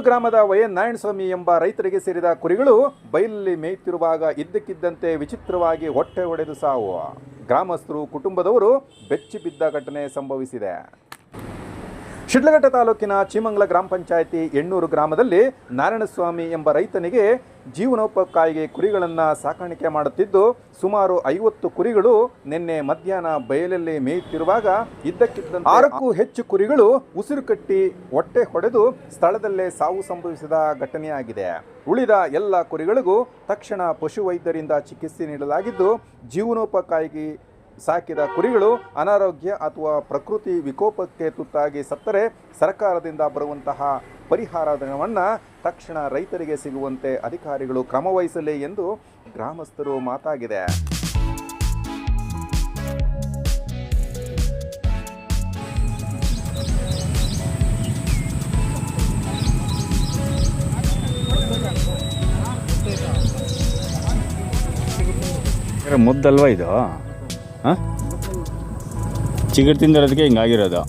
ಗ್ರಾಮದ ವೈಎನ್ ನಾರಾಯಣಸ್ವಾಮಿ ಎಂಬ ರೈತರಿಗೆ ಸೇರಿದ ಕುರಿಗಳು ಬೈಲಲ್ಲಿ ಮೇಯ್ತಿರುವಾಗ ಇದ್ದಕ್ಕಿದ್ದಂತೆ ವಿಚಿತ್ರವಾಗಿ ಹೊಟ್ಟೆ ಒಡೆದು ಸಾವು. ಗ್ರಾಮಸ್ಥರು, ಕುಟುಂಬದವರು ಬೆಚ್ಚಿಬಿದ್ದ ಘಟನೆ ಸಂಭವಿಸಿದೆ. ಶಿಡ್ಲಘಟ್ಟ ತಾಲೂಕಿನ ಚೀಮಂಗಲ ಗ್ರಾಮ ಪಂಚಾಯಿತಿ ಎಣ್ಣೂರು ಗ್ರಾಮದಲ್ಲಿ ನಾರಾಯಣಸ್ವಾಮಿ ಎಂಬ ರೈತನಿಗೆ ಜೀವನೋಪಕ್ಕಾಗಿ ಕುರಿಗಳನ್ನು ಸಾಕಾಣಿಕೆ ಮಾಡುತ್ತಿದ್ದು ಸುಮಾರು ಐವತ್ತು ಕುರಿಗಳು ನಿನ್ನೆ ಮಧ್ಯಾಹ್ನ ಬಯಲಲ್ಲಿ ಮೇಯುತ್ತಿರುವಾಗ ಇದ್ದಕ್ಕಿದ್ದ ಆರಕ್ಕೂ ಹೆಚ್ಚು ಕುರಿಗಳು ಉಸಿರು ಕಟ್ಟಿ ಹೊಟ್ಟೆ ಹೊಡೆದು ಸ್ಥಳದಲ್ಲೇ ಸಾವು ಸಂಭವಿಸಿದ ಘಟನೆಯಾಗಿದೆ. ಉಳಿದ ಎಲ್ಲ ಕುರಿಗಳಿಗೂ ತಕ್ಷಣ ಪಶುವೈದ್ಯರಿಂದ ಚಿಕಿತ್ಸೆ ನೀಡಲಾಗಿದ್ದು ಜೀವನೋಪಕ್ಕಾಗಿ ಸಾಕಿದ ಕುರಿಗಳು ಅನಾರೋಗ್ಯ ಅಥವಾ ಪ್ರಕೃತಿ ವಿಕೋಪಕ್ಕೆ ತುತ್ತಾಗಿ ಸತ್ತರೆ ಸರ್ಕಾರದಿಂದ ಬರುವಂತಹ ಪರಿಹಾರ ಧನವನ್ನು ತಕ್ಷಣ ರೈತರಿಗೆ ಸಿಗುವಂತೆ ಅಧಿಕಾರಿಗಳು ಕ್ರಮವಹಿಸಲಿ ಎಂದು ಗ್ರಾಮಸ್ಥರು ಮಾತಾಗಿದೆ. ಮುದ್ದಲ್ವ ಇದು? ಹಾಂ? ಚಿಗುರು ತಿಂದಿರೋದಕ್ಕೆ ಹಿಂಗಾಗಿರೋದು.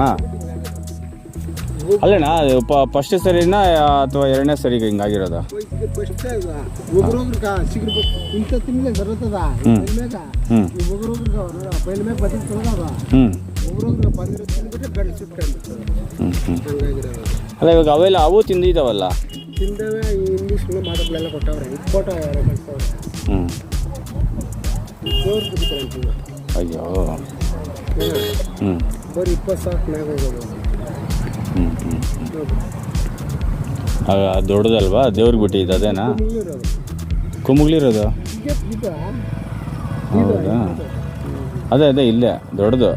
ಹಾಂ. ಅಲ್ಲಣ್ಣ ಪ, ಫಸ್ಟ್ ಸರಿನಾ ಅಥವಾ ಎರಡನೇ ಸರಿಗೆ ಹಿಂಗಾಗಿರೋದ? ಅಲ್ಲ, ಇವಾಗ ಅವೆಲ್ಲ ಅವು ತಿಂದಿದ್ದಾವಲ್ಲ? ತಿಂದವೆ ಮಾತುಗಳೆಲ್ಲ ಕೊಟ್ಟವ್ರೆ. ಫೋಟೋ ಕಳ್ಸವ್ರೆ ಹ್ಞೂ ಬಿಡ್ತಾರೆ ಅಯ್ಯೋ. ಹ್ಞೂ ಬರೀ ಇಪ್ಪತ್ತು ಸಾವಿರ ಮ್ಯಾಗ ಹೋಗೋದು. ಹ್ಞೂ ಹ್ಞೂ ದೊಡ್ಡದಲ್ವಾ? ದೇವ್ರಿಗೆ ಬಿಟ್ಟಿದ್ದು ಅದೇನಾ? ಕುಮುಗ್ಲಿರೋದು ಹೌದಾ? ಅದೇ ಅದೇ ಇಲ್ಲೇ ದೊಡ್ಡದು.